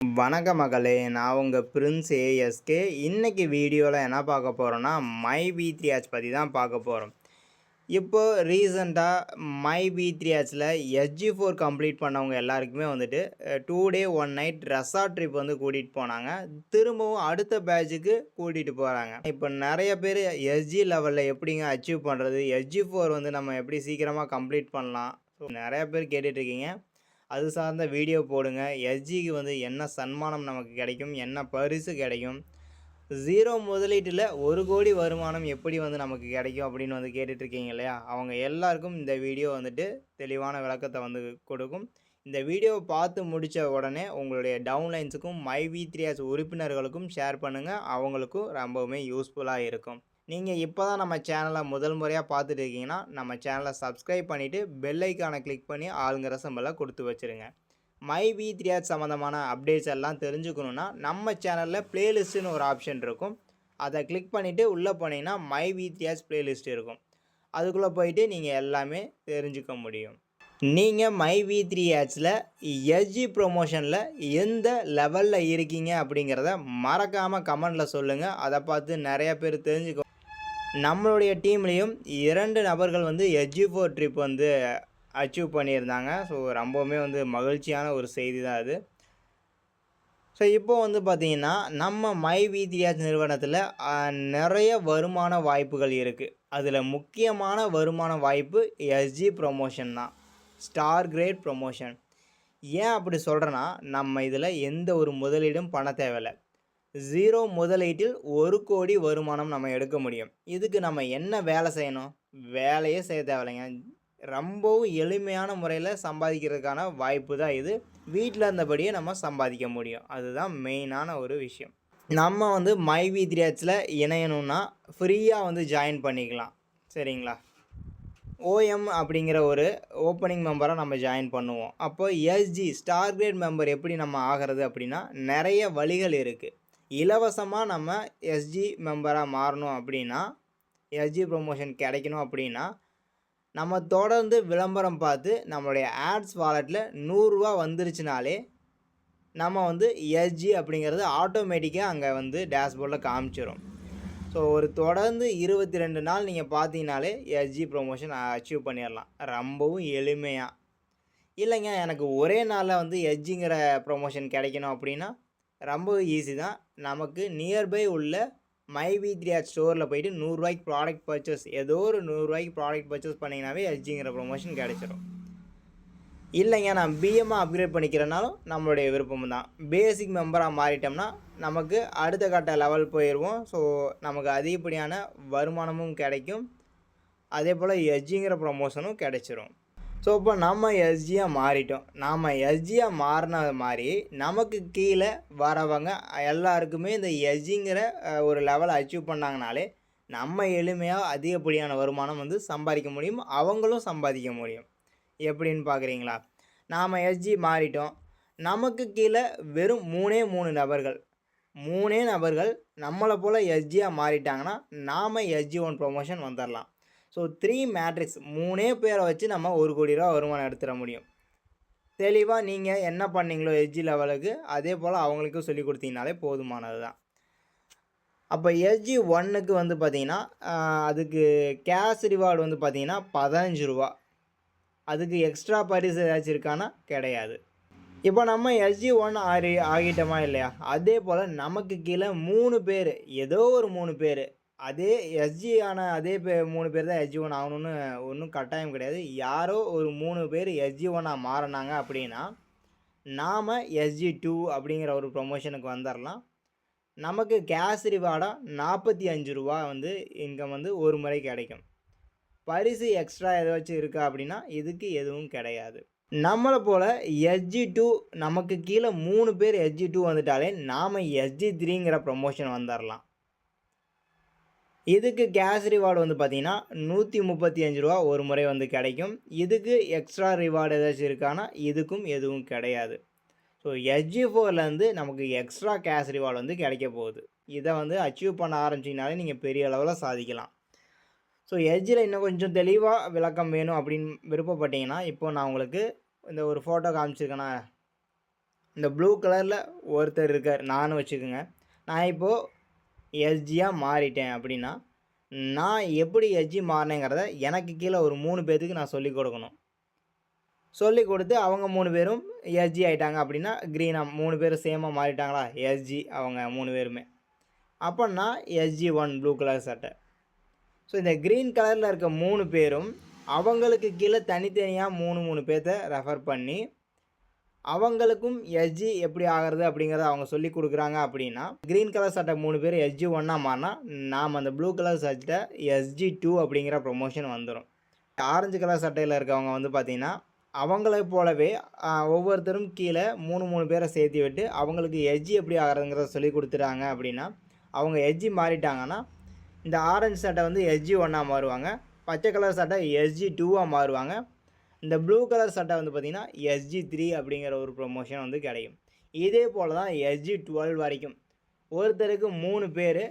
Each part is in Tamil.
வணக்க மகளே நான் உங்கள் பிரின்ஸ் ஏஎஸ்கே இன்றைக்கி வீடியோவில் என்ன பார்க்க போகிறோன்னா மை பி த்ரீ ஆச் பற்றி தான் பார்க்க போகிறோம் இப்போது ரீசண்டாக மை பி த்ரீ ஆச்சில் எஸ்ஜி ஃபோர் கம்ப்ளீட் பண்ணவங்க எல்லாருக்குமே வந்துட்டு two day one night resort trip வந்து கூட்டிகிட்டு போனாங்க. திரும்பவும் அடுத்த பேட்சுக்கு கூட்டிகிட்டு போகிறாங்க இப்போ நிறைய பேர் எஸ்ஜி லெவலில் எப்படிங்க அச்சீவ் பண்ணுறது எஸ்ஜி ஃபோர் வந்து நம்ம எப்படி சீக்கிரமாக கம்ப்ளீட் பண்ணலாம்? ஸோ நிறைய பேர் கேட்டுட்ருக்கீங்க அது சார்ந்த வீடியோ போடுங்க. எஸ்ஜிக்கு வந்து என்ன சன்மானம் நமக்கு கிடைக்கும்? என்ன பரிசு கிடைக்கும்? ஜீரோ முதலீட்டில் ஒரு கோடி வருமானம் எப்படி வந்து நமக்கு கிடைக்கும் அப்படின்னு வந்து கேட்டுட்ருக்கீங்க இல்லையா? அவங்க எல்லாருக்கும் இந்த வீடியோ வந்துட்டு தெளிவான விளக்கத்தை வந்து கொடுக்கும். இந்த வீடியோவை பார்த்து முடித்த உடனே உங்களுடைய டவுன்லைன்ஸுக்கும் மை வி த்ரீ உறுப்பினர்களுக்கும் ஷேர் பண்ணுங்கள் அவங்களுக்கும் ரொம்பவுமே யூஸ்ஃபுல்லாக இருக்கும். நீங்கள் இப்போ தான் நம்ம சேனலை முதல் முறையாக பார்த்துட்டு இருக்கீங்கன்னா நம்ம சேனலை சப்ஸ்கிரைப் பண்ணிவிட்டு பெல்லைக்கானை கிளிக் பண்ணி ஆளுங்கிற சம்பளம் கொடுத்து வச்சுருங்க. மை வி த்ரீ ஆர் சம்மந்தமான அப்டேட்ஸ் எல்லாம் தெரிஞ்சுக்கணுன்னா நம்ம சேனலில் ப்ளேலிஸ்ட்டுன்னு ஒரு ஆப்ஷன் இருக்கும். அதை கிளிக் பண்ணிவிட்டு உள்ளே போனீங்கன்னா மை வி த்ரீ ஆர்ஸ் ப்ளேலிஸ்ட் இருக்கும். அதுக்குள்ளே போயிட்டு நீங்கள் எல்லாமே தெரிஞ்சுக்க முடியும். நீங்கள் மை வி த்ரீ ஆட்ஸில் எஸ்ஜி ப்ரொமோஷனில் எந்த லெவலில் இருக்கீங்க அப்படிங்கிறத மறக்காமல் கமெண்டில் சொல்லுங்கள் அதை பார்த்து நிறைய பேர் தெரிஞ்சுக்கோ நம்மளுடைய டீம்லேயும் இரண்டு நபர்கள் வந்து எஸ்ஜி ஃபோர் ட்ரிப் வந்து அச்சீவ் பண்ணியிருந்தாங்க. ஸோ ரொம்பவுமே வந்து மகிழ்ச்சியான ஒரு செய்தி தான் அது. ஸோ இப்போ வந்து பார்த்திங்கன்னா நம்ம மை வித்யாஸ் நிறுவனத்தில் நிறைய வருமான வாய்ப்புகள் இருக்குது அதில் முக்கியமான வருமான வாய்ப்பு எஸ்ஜி ப்ரொமோஷன் தான். ஸ்டார் கிரேட் ப்ரொமோஷன் ஏன் அப்படி சொல்கிறேன்னா நம்ம இதில் எந்த ஒரு முதலீடும் பண்ண தேவையில்லை. ஜீரோ முதலீட்டில் ஒரு கோடி வருமானம் நம்ம எடுக்க முடியும். இதுக்கு நம்ம என்ன வேலை செய்யணும்? வேலையே செய்ய தேவையில்லைங்க. ரொம்பவும் எளிமையான முறையில் சம்பாதிக்கிறதுக்கான வாய்ப்பு தான் இது. வீட்டில் இருந்தபடியே நம்ம சம்பாதிக்க முடியும். அதுதான் மெயினான ஒரு விஷயம். நம்ம வந்து மை வி த்ரீஹெச்சில் இணையணும்னா ஃப்ரீயாக வந்து ஜாயின் பண்ணிக்கலாம். சரிங்களா? ஓஎம் அப்படிங்கிற ஒரு ஓப்பனிங் மெம்பராக நம்ம ஜாயின் பண்ணுவோம். அப்போ எஸ்ஜி ஸ்டார் கிரேட் மெம்பர் எப்படி நம்ம ஆகிறது அப்படின்னா நிறைய வழிகள் இருக்குது இலவசமாக நம்ம எஸ்ஜி மெம்பராக மாறணும் அப்படின்னா எஸ்ஜி ப்ரொமோஷன் கிடைக்கணும் அப்படின்னா நம்ம தொடர்ந்து விளம்பரம் பார்த்து நம்மளுடைய ஆட்ஸ் வாலெட்டில் நூறுரூவா வந்துருச்சுனாலே நம்ம வந்து எஸ்ஜி அப்படிங்கிறது ஆட்டோமேட்டிக்காக அங்கே வந்து டேஷ்போர்டில் காமிச்சிடும் ஸோ ஒரு தொடர்ந்து இருபத்தி ரெண்டு நாள் நீங்கள் பார்த்தீங்கனாலே எஸ்ஜி ப்ரொமோஷன் அச்சீவ் பண்ணிடலாம் ரொம்பவும் எளிமையாக இல்லைங்க எனக்கு ஒரே நாளில் வந்து எஸ்ஜிங்கிற ப்ரொமோஷன் கிடைக்கணும் அப்படின்னா ரொம்ப ஈஸி தான். நமக்கு நியர்பை உள்ள மை வி த்ரீ ஆட் ஸ்டோரில் போயிட்டு நூறுரூவாய்க்கு ப்ராடக்ட் பர்ச்சேஸ் ஏதோ ஒரு நூறுரூவாய்க்கு ப்ராடக்ட் பர்ச்சேஸ் பண்ணிங்கனாவே எல்ஜிங்கிற ப்ரொமோஷன் கிடச்சிரும். இல்லைங்க நான் பிஎம்மாக அப்கிரேட் பண்ணிக்கிறனாலும் நம்மளுடைய விருப்பம் தான். பேசிக் மெம்பராக மாறிட்டோம்னா நமக்கு அடுத்த கட்ட லெவல் போயிடுவோம் ஸோ நமக்கு அதிகப்படியான வருமானமும் கிடைக்கும். அதே போல் எஜ்ஜிங்கிற ப்ரொமோஷனும் கிடைச்சிரும். ஸோ இப்போ நம்ம எஸ்ஜியாக மாறிட்டோம். நாம் எஸ்ஜியாக மாறின மாதிரி நமக்கு கீழே வரவங்க எல்லாருக்குமே இந்த எஸ்ஜிங்கிற ஒரு லெவலை அச்சீவ் பண்ணாங்கனாலே நம்ம எளிமையாக அதிகப்படியான வருமானம் வந்து சம்பாதிக்க முடியும். அவங்களும் சம்பாதிக்க முடியும். எப்படின்னு பார்க்குறீங்களா நாம் எஸ்ஜி மாறிட்டோம். நமக்கு கீழே வெறும் மூணே மூணு நபர்கள். மூணே நபர்கள் நம்மளை போல் எஸ்ஜியாக மாறிட்டாங்கன்னா நாம் எஸ்ஜி ஒன் ப்ரொமோஷன் வந்துடலாம் ஸோ த்ரீ மேட்ரிக்ஸ் மூணே பேரை வச்சு நம்ம ஒரு கோடி ரூபா வருமானம் எடுத்துட முடியும். தெளிவாக நீங்கள் என்ன பண்ணீங்களோ எஸ்ஜி லெவலுக்கு அதே போல் அவங்களுக்கும் சொல்லி கொடுத்தீங்கனாலே போதுமானது தான் அப்போ எஸ்ஜி ஒன்னுக்கு வந்து பார்த்திங்கன்னா அதுக்கு கேஷ் ரிவார்டு வந்து பார்த்திங்கன்னா பதினஞ்சு ரூபா. அதுக்கு எக்ஸ்ட்ரா பரிசு ஏதாச்சும் இருக்கானா கிடையாது. இப்போ நம்ம எஸ்ஜி ஒன் ஆறி ஆகிட்டோமா இல்லையா? அதே போல் நமக்கு கீழே மூணு பேர் ஏதோ ஒரு மூணு பேர் அதே எஸ்ஜி ஆன அதே பே மூணு பேர் தான் எஸ்ஜி ஒன் ஆகணும்னு ஒன்றும் கட்டாயம் கிடையாது. யாரோ ஒரு மூணு பேர் எஸ்ஜி ஒன்னாக மாறினாங்க அப்படின்னா நாம் எஸ்ஜி டூ அப்படிங்கிற ஒரு ப்ரொமோஷனுக்கு வந்துடலாம் நமக்கு கேஸ் ரிவார்டாக நாற்பத்தி அஞ்சு ரூபா வந்து இன்கம் வந்து ஒரு முறை கிடைக்கும். பரிசு எக்ஸ்ட்ரா ஏதாச்சும் இருக்கா அப்படின்னா இதுக்கு எதுவும் கிடையாது. நம்மளை போல் எஸ்ஜி டூ நமக்கு கீழே மூணு பேர் எஸ்ஜி டூ வந்துட்டாலே நாம் எஸ்ஜி த்ரீங்கிற ப்ரொமோஷன் வந்துடலாம் இதுக்கு கேஷ் ரிவார்டு வந்து பார்த்திங்கன்னா நூற்றி முப்பத்தி அஞ்சு ரூபா ஒரு முறை வந்து கிடைக்கும். இதுக்கு எக்ஸ்ட்ரா ரிவார்டு ஏதாச்சும் இருக்கானா இதுக்கும் எதுவும் கிடையாது. ஸோ எஸ்ஜி ஃபோர்லேருந்து நமக்கு எக்ஸ்ட்ரா கேஷ் ரிவார்டு வந்து கிடைக்க போகுது. இதை வந்து அச்சீவ் பண்ண ஆரம்பிச்சிங்கனாலே நீங்கள் பெரிய அளவில் சாதிக்கலாம். ஸோ எஜ்ஜில் இன்னும் கொஞ்சம் தெளிவாக விளக்கம் வேணும் அப்படின்னு விருப்பப்பட்டீங்கன்னா இப்போ நான் உங்களுக்கு இந்த ஒரு ஃபோட்டோ காமிச்சிருக்கேன்னா இந்த ப்ளூ கலரில் ஒருத்தர் இருக்கார். நானும் வச்சுக்கோங்க. நான் இப்போது எஸ்ஜியாக மாறிட்டேன் அப்படின்னா நான் எப்படி எஸ்ஜி மாறினேங்கிறத எனக்கு கீழே ஒரு மூணு பேர்த்துக்கு நான் சொல்லிக் கொடுக்கணும். சொல்லி கொடுத்து அவங்க மூணு பேரும் எஸ்ஜி ஆகிட்டாங்க அப்படின்னா க்ரீனாக மூணு பேரும் சேமாக மாறிட்டாங்களா? எஸ்ஜி அவங்க மூணு பேருமே. அப்போன்னா எஸ்ஜி ஒன் ப்ளூ கலர் சட்டை ஸோ இந்த க்ரீன் கலரில் இருக்க மூணு பேரும் அவங்களுக்கு கீழே தனித்தனியாக மூணு மூணு பேர்த்த ரெஃபர் பண்ணி அவங்களுக்கும் எஸ்ஜி எப்படி ஆகிறது அப்படிங்கிறத அவங்க சொல்லி கொடுக்குறாங்க அப்படின்னா க்ரீன் கலர் சட்டை மூணு பேர் எஸ்ஜி ஒன்றா மாறினா நாம் அந்த ப்ளூ கலர் சட்டை எஸ்ஜி டூ அப்படிங்கிற ப்ரொமோஷன் வந்துடும் ஆரஞ்சு கலர் சட்டையில் இருக்கவங்க வந்து பார்த்திங்கன்னா அவங்களை போலவே ஒவ்வொருத்தரும் கீழே மூணு மூணு பேரை சேர்த்து விட்டு அவங்களுக்கு எஜ்ஜி எப்படி ஆகிறதுங்கிறத சொல்லி கொடுத்துட்டாங்க அப்படின்னா அவங்க எஜ்ஜி மாறிட்டாங்கன்னா இந்த ஆரஞ்சு சட்டை வந்து எஸ்ஜி ஒன்றா மாறுவாங்க. பச்சை கலர் சட்டை எஸ்ஜி டூவாக மாறுவாங்க. இந்த ப்ளூ கலர் சட்டை வந்து பார்த்திங்கன்னா எஸ்ஜி த்ரீ அப்படிங்கிற ஒரு ப்ரொமோஷன் வந்து கிடைக்கும். இதே போல் தான் எஸ்ஜி டுவெல் வரைக்கும். ஒருத்தருக்கு மூணு பேர்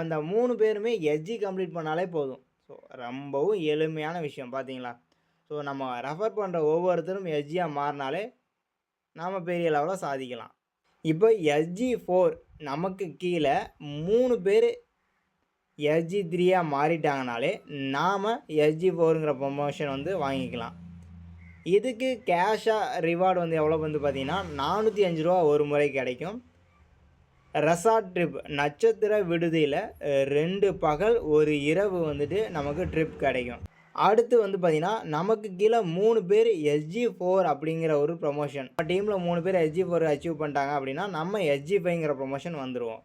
அந்த மூணு பேருமே எஸ்ஜி கம்ப்ளீட் பண்ணாலே போதும். ஸோ ரொம்பவும் எளிமையான விஷயம் பார்த்தீங்களா ஸோ நம்ம ரெஃபர் பண்ணுற ஒவ்வொருத்தரும் எஸ்ஜியாக மாறினாலே நாம் பெரிய லெவலில் சாதிக்கலாம். இப்போ எஸ்ஜி ஃபோர் நமக்கு கீழே மூணு பேர் எஸ்ஜி த்ரீயாக மாறிட்டாங்கனாலே நாம் எஸ்ஜி ஃபோருங்கிற ப்ரொமோஷன் வந்து வாங்கிக்கலாம். இதுக்கு கேஷாக ரிவார்டு வந்து எவ்வளோ வந்து பார்த்தீங்கன்னா நானூற்றி அஞ்சு ரூபா ஒரு முறை கிடைக்கும். ரெசார்ட் ட்ரிப் நட்சத்திர விடுதியில் ரெண்டு பகல் ஒரு இரவு வந்துட்டு நமக்கு ட்ரிப் கிடைக்கும். அடுத்து வந்து பார்த்திங்கன்னா நமக்கு கீழே மூணு பேர் எஸ்ஜி ஃபோர் அப்படிங்கிற ஒரு ப்ரொமோஷன் நம்ம டீமில் மூணு பேர் எஸ்ஜி ஃபோர் அச்சீவ் பண்ணிட்டாங்க அப்படின்னா நம்ம எஸ்ஜி ஃபைங்கிற ப்ரொமோஷன் வந்துடுவோம்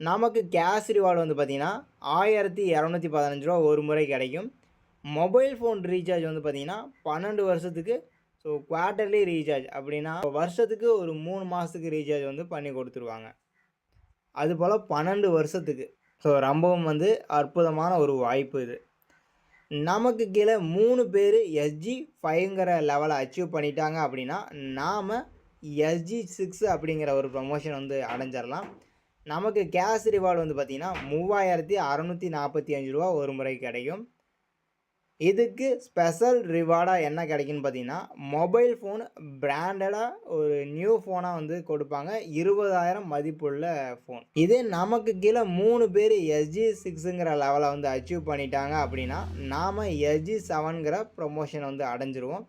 நமக்கு கேஷ் ரிவார்டு வந்து பார்த்திங்கன்னா ஆயிரத்தி இரநூத்தி பதினஞ்சு ரூபா ஒரு முறை கிடைக்கும். மொபைல் ஃபோன் ரீசார்ஜ் வந்து பார்த்திங்கன்னா பன்னெண்டு வருஷத்துக்கு ஸோ குவார்ட்டர்லி ரீசார்ஜ் அப்படின்னா வருஷத்துக்கு ஒரு மூணு மாதத்துக்கு ரீசார்ஜ் வந்து பண்ணி கொடுத்துருவாங்க. அதுபோல் பன்னெண்டு வருஷத்துக்கு. ஸோ ரொம்பவும் வந்து அற்புதமான ஒரு வாய்ப்பு இது. நமக்கு கீழே மூணு பேர் எஸ்ஜி ஃபைவ்ங்கிற லெவலை அச்சீவ் பண்ணிட்டாங்க அப்படின்னா நாம் எஸ்ஜி சிக்ஸ் அப்படிங்கிற ஒரு ப்ரொமோஷன் வந்து அடைஞ்சிடலாம் நமக்கு கேஷ் ரிவார்டு வந்து பார்த்திங்கன்னா மூவாயிரத்தி அறநூற்றி நாற்பத்தி அஞ்சு ரூபா ஒரு முறை கிடைக்கும். இதுக்கு ஸ்பெஷல் ரிவார்டாக என்ன கிடைக்குன்னு பார்த்தீங்கன்னா மொபைல் ஃபோன் பிராண்டடாக ஒரு நியூ ஃபோனாக வந்து கொடுப்பாங்க. இருபதாயிரம் மதிப்புள்ள ஃபோன் இதே நமக்கு கீழே மூணு பேர் எஸ்ஜி சிக்ஸுங்கிற லெவலை வந்து அச்சீவ் பண்ணிட்டாங்க அப்படின்னா நாம் எஸ்ஜி செவனுங்கிற ப்ரொமோஷன் வந்து அடைஞ்சிருவோம்.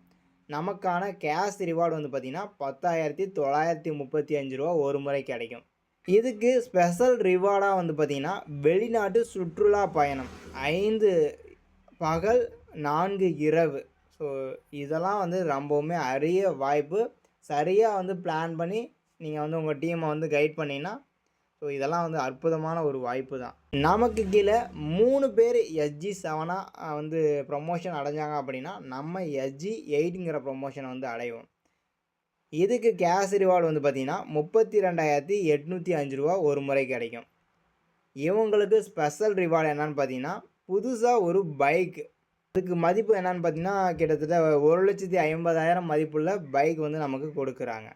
நமக்கான கேஷ் ரிவார்டு வந்து பார்த்திங்கன்னா பத்தாயிரத்தி தொள்ளாயிரத்தி முப்பத்தி அஞ்சு ரூபா ஒரு முறை கிடைக்கும். இதுக்கு ஸ்பெஷல் ரிவார்டாக வந்து பார்த்திங்கன்னா வெளிநாட்டு சுற்றுலா பயணம். ஐந்து பகல் நான்கு இரவு. ஸோ இதெல்லாம் வந்து ரொம்பவுமே அரிய வாய்ப்பு. சரியாக வந்து பிளான் பண்ணி நீங்கள் வந்து உங்கள் டீமை வந்து கைட் பண்ணிங்கன்னா ஸோ இதெல்லாம் வந்து அற்புதமான ஒரு வாய்ப்பு தான். நமக்கு கீழே மூணு பேர் எஸ்ஜி செவனாக வந்து ப்ரொமோஷன் அடைஞ்சாங்க அப்படின்னா நம்ம எஸ்ஜி எயிட்டுங்கிற ப்ரொமோஷனை வந்து அடைவோம். இதுக்கு கேஷ் ரிவார்டு வந்து பார்த்திங்கன்னா முப்பத்தி ரெண்டாயிரத்தி எட்நூற்றி அஞ்சு ரூபா ஒரு முறை கிடைக்கும். இவங்களுக்கு ஸ்பெஷல் ரிவார்டு என்னன்னு பார்த்தீங்கன்னா புதுசாக ஒரு பைக் அதுக்கு மதிப்பு என்னன்னு பார்த்தீங்கன்னா கிட்டத்தட்ட ஒரு லட்சத்தி ஐம்பதாயிரம் மதிப்புள்ள பைக் வந்து நமக்கு கொடுக்குறாங்க.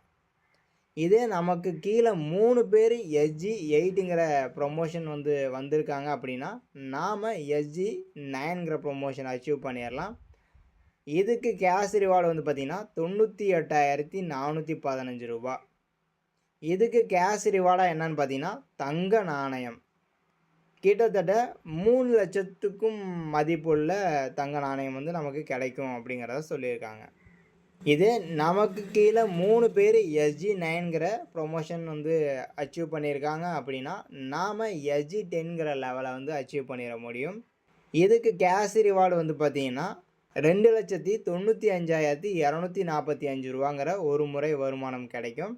இதே நமக்கு கீழே மூணு பேர் எஸ்ஜி எயிட்டுங்கிற ப்ரொமோஷன் வந்து வந்திருக்காங்க அப்படின்னா நாம் எஸ்ஜி நைன்கிற ப்ரொமோஷன் அச்சீவ் பண்ணிடலாம். இதுக்கு கேஷ் ரிவார்டு வந்து பார்த்திங்கன்னா தொண்ணூற்றி எட்டாயிரத்தி நானூற்றி பதினஞ்சு ரூபா. இதுக்கு கேஷ் ரிவார்டாக என்னன்னு பார்த்தீங்கன்னா தங்க நாணயம். கிட்டத்தட்ட மூணு லட்சத்துக்கும் மதிப்புள்ள தங்க நாணயம் வந்து நமக்கு கிடைக்கும் அப்படிங்கிறத சொல்லியிருக்காங்க. இது நமக்கு கீழே மூணு பேர் எஸ்ஜி நைன்கிற ப்ரொமோஷன் வந்து அச்சீவ் பண்ணியிருக்காங்க அப்படின்னா நாம் எஸ்ஜி டென்கிற லெவலை வந்து அச்சீவ் பண்ணிட முடியும். இதுக்கு கேஷ் ரிவார்டு வந்து பார்த்திங்கன்னா ரெண்டு லட்சத்தி தொண்ணூற்றி அஞ்சாயிரத்தி இரநூத்தி நாற்பத்தி அஞ்சு ரூபாங்கிற ஒரு முறை வருமானம் கிடைக்கும்.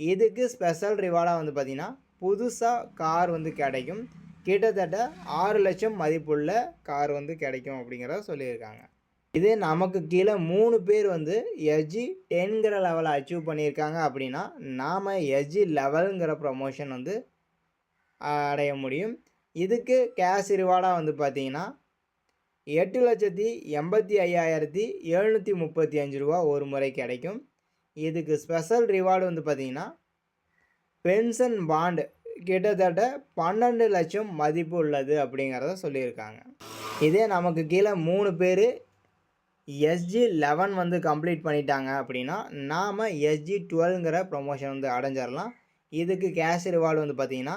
இதுக்கு ஸ்பெஷல் ரிவார்டாக வந்து பார்த்திங்கன்னா புதுசாக கார் வந்து கிடைக்கும். கிட்டத்தட்ட ஆறு லட்சம் மதிப்புள்ள கார் வந்து கிடைக்கும் அப்படிங்கிறத சொல்லியிருக்காங்க. இதே நமக்கு கீழே மூணு பேர் வந்து எஸ்ஜி டென்கிற லெவலை அச்சீவ் பண்ணியிருக்காங்க அப்படின்னா நாம் எஸ்ஜி லெவலுங்கிற ப்ரொமோஷன் வந்து அடைய முடியும். இதுக்கு கேஷ் ரிவார்டாக வந்து பார்த்தீங்கன்னா எட்டு லட்சத்தி எண்பத்தி ஐயாயிரத்தி எழுநூற்றி முப்பத்தி அஞ்சு ரூபா ஒரு முறை கிடைக்கும். இதுக்கு ஸ்பெஷல் ரிவார்டு வந்து பார்த்திங்கன்னா பென்ஷன் பாண்டு கிட்டத்தட்ட பன்னெண்டு லட்சம் மதிப்பு உள்ளது அப்படிங்கிறத சொல்லியிருக்காங்க. இதே நமக்கு கீழே மூணு பேர் எஸ்ஜி லெவன் வந்து கம்ப்ளீட் பண்ணிட்டாங்க அப்படின்னா நாம் எஸ்ஜி டுவெல்ங்கிற ப்ரொமோஷன் வந்து அடைஞ்சிடலாம் இதுக்கு கேஷ் ரிவார்டு வந்து பார்த்திங்கன்னா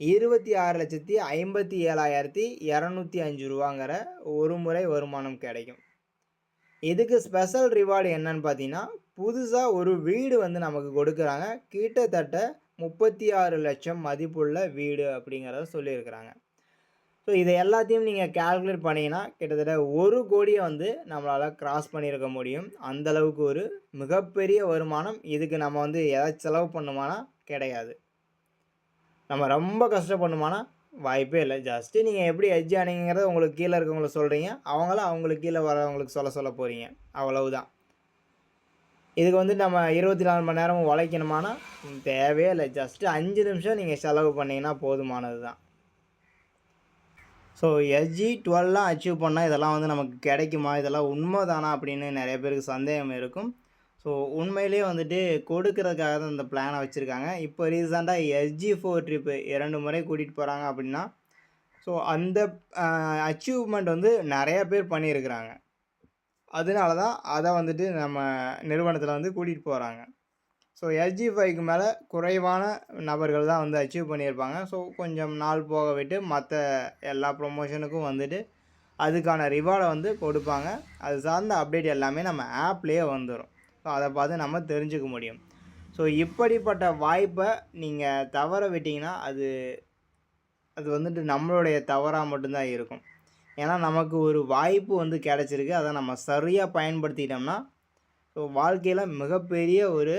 இருபத்தி ஆறு லட்சத்தி ஐம்பத்தி ஏழாயிரத்தி இரநூத்தி அஞ்சு ரூபாங்கிற ஒரு முறை வருமானம் கிடைக்கும். இதுக்கு ஸ்பெஷல் ரிவார்டு என்னன்னு பார்த்தீங்கன்னா புதுசாக ஒரு வீடு வந்து நமக்கு கொடுக்குறாங்க. கிட்டத்தட்ட முப்பத்தி ஆறு லட்சம் மதிப்புள்ள வீடு அப்படிங்கிறத சொல்லியிருக்கிறாங்க. ஸோ இதை எல்லாத்தையும் நீங்கள் கேல்குலேட் பண்ணிங்கன்னா கிட்டத்தட்ட ஒரு கோடியை வந்து நம்மளால் கிராஸ் பண்ணியிருக்க முடியும். அந்தளவுக்கு ஒரு மிகப்பெரிய வருமானம் இதுக்கு நம்ம வந்து ஏதாச்சும் செலவு பண்ணுமானா கிடையாது. நம்ம ரொம்ப கஷ்டப்படணுமானா வாய்ப்பே இல்லை. ஜஸ்ட்டு நீங்கள் எப்படி எட்ஜ் ஆனீங்கிறத உங்களுக்கு கீழே இருக்கவங்களுக்கு சொல்கிறீங்க அவங்கள அவங்களுக்கு கீழே வரவங்களுக்கு சொல்ல சொல்ல போகிறீங்க அவ்வளவுதான். இதுக்கு வந்து நம்ம இருபத்தி நாலு மணி நேரமும் உழைக்கணுமானா? தேவையே இல்லை. ஜஸ்ட்டு அஞ்சு நிமிஷம் நீங்கள் செலவு பண்ணிங்கன்னா போதுமானது தான். ஸோ எஸ்ஜி டுவெல்லாம் அச்சீவ் பண்ணால் இதெல்லாம் வந்து நமக்கு கிடைக்குமா? இதெல்லாம் உண்மை தானா அப்படின்னு நிறைய பேருக்கு சந்தேகம் இருக்கும். ஸோ உண்மையிலேயே வந்துட்டு கொடுக்கறதுக்காக தான் இந்த பிளானை வச்சுருக்காங்க. இப்போ ரீசெண்டாக எஸ்ஜி ஃபோர் ட்ரிப்பு இரண்டு முறை கூட்டிகிட்டு போகிறாங்க அப்படின்னா ஸோ அந்த அச்சீவ்மெண்ட் வந்து நிறைய பேர் பண்ணியிருக்கிறாங்க. அதனால தான் அதை வந்துட்டு நம்ம நிறுவனத்தில் வந்து கூட்டிகிட்டு போகிறாங்க ஸோ எஸ்ஜி ஃபைவ்க்கு மேலே குறைவான நபர்கள் தான் வந்து அச்சீவ் பண்ணியிருப்பாங்க. ஸோ கொஞ்சம் நாள் போக விட்டு மற்ற எல்லா ப்ரொமோஷனுக்கும் வந்துட்டு அதுக்கான ரிவார்டை வந்து கொடுப்பாங்க. அது சார்ந்த அப்டேட் எல்லாமே நம்ம ஆப்லேயே வந்துடும் ஸோ அதை பார்த்து நம்ம தெரிஞ்சுக்க முடியும். ஸோ இப்படிப்பட்ட வாய்ப்பை நீங்கள் தவற விட்டிங்கன்னா அது அது வந்துட்டு நம்மளுடைய தவறாக மட்டும்தான் இருக்கும். ஏன்னா நமக்கு ஒரு வாய்ப்பு வந்து கிடச்சிருக்கு. அதை நம்ம சரியாக பயன்படுத்திட்டோம்னா ஸோ வாழ்க்கையில் மிகப்பெரிய ஒரு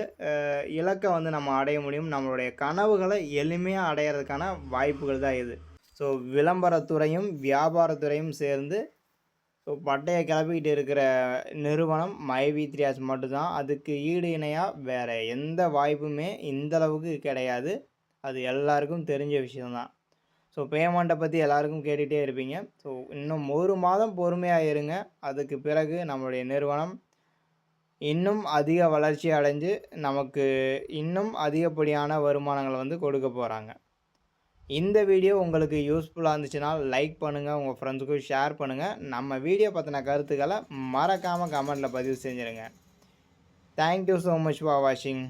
இலக்கை வந்து நம்ம அடைய முடியும். நம்மளுடைய கனவுகளை எளிமையாக அடையிறதுக்கான வாய்ப்புகள் தான் இது. ஸோ விளம்பரத்துறையும் வியாபாரத்துறையும் சேர்ந்து ஸோ பட்டையை கிளப்பிக்கிட்டு இருக்கிற நிறுவனம் மைவி த்ரியாஸ் மட்டும்தான். அதுக்கு ஈடு இணையாக வேறு எந்த வாய்ப்புமே இந்தளவுக்கு கிடையாது. அது எல்லாருக்கும் தெரிஞ்ச விஷயம்தான். ஸோ பேமெண்ட்டை பற்றி எல்லாருக்கும் கேட்டுகிட்டே இருப்பீங்க. ஸோ இன்னும் ஒரு மாதம் பொறுமையாக இருங்க. அதுக்கு பிறகு நம்மளுடைய நிறுவனம் இன்னும் அதிக வளர்ச்சி அடைஞ்சு நமக்கு இன்னும் அதிகப்படியான வருமானங்களை வந்து கொடுக்க போகிறாங்க இந்த வீடியோ உங்களுக்கு யூஸ்ஃபுல்லாக இருந்துச்சுன்னா லைக் பண்ணுங்கள் உங்கள் ஃப்ரெண்ட்ஸுக்கும் ஷேர் பண்ணுங்கள் நம்ம வீடியோ பற்றின கருத்துக்களை மறக்காமல் கமெண்ட்டில் பதிவு செஞ்சுருங்க. Thank you so much for வாட்சிங்